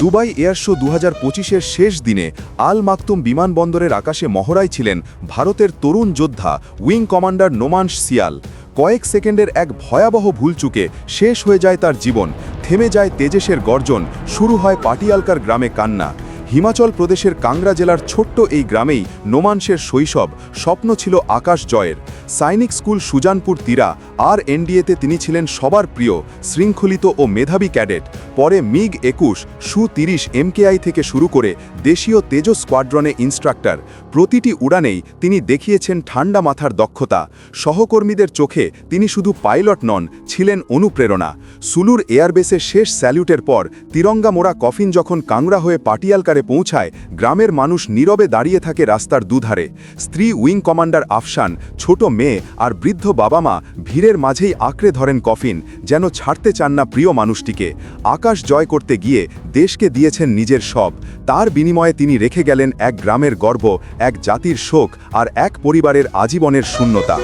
Dubai air show দু হাজার শেষ দিনে আল মাকতুম বিমানবন্দরের আকাশে মহড়ায় ছিলেন ভারতের তরুণ যোদ্ধা উইং কমান্ডার নোমানস সিয়াল। কয়েক সেকেন্ডের এক ভয়াবহ ভুলচুকে শেষ হয়ে যায় তার জীবন, থেমে যায় তেজেশের গর্জন, শুরু হয় পাটিয়ালকার গ্রামে কান্না। হিমাচল প্রদেশের কাংড়া জেলার ছোট্ট এই গ্রামেই নোমানসের শৈশব, স্বপ্ন ছিল আকাশ জয়ের। সাইনিক স্কুল সুজানপুর তীরা, আর এনডিএতে তিনি ছিলেন সবার প্রিয়, শৃঙ্খলিত ও মেধাবী ক্যাডেট। পরে মিগ একুশ, সু তিরিশ এমকেআই থেকে শুরু করে দেশীয় তেজ স্কোয়াড্রনে ইনস্ট্রাক্টর। প্রতিটি উড়ানেই তিনি দেখিয়েছেন ঠান্ডা মাথার দক্ষতা। সহকর্মীদের চোখে তিনি শুধু পাইলট নন, ছিলেন অনুপ্রেরণা। সুলুর এয়ারবেসে শেষ স্যালিউটের পর তিরঙ্গা মোড়া কফিন যখন কাংড়া হয়ে পাটিয়ালকারে পৌঁছায়, গ্রামের মানুষ নীরবে দাঁড়িয়ে থাকে রাস্তার দুধারে। স্ত্রী উইং কমান্ডার আফশান, ছোট মেয়ে আর বৃদ্ধ বাবা মা ভিড়ের মাঝেই আঁকড়ে ধরেন কফিন, যেন ছাড়তে চান না প্রিয় মানুষটিকে। আকাশ জয় করতে গিয়ে দেশকে দিয়েছেন নিজের সব তার বিনিময়ে তিনি রেখে গেলেন এক গ্রামের গর্ব, এক জাতির শোক আর এক পরিবারের আজীবনের শূন্যতা।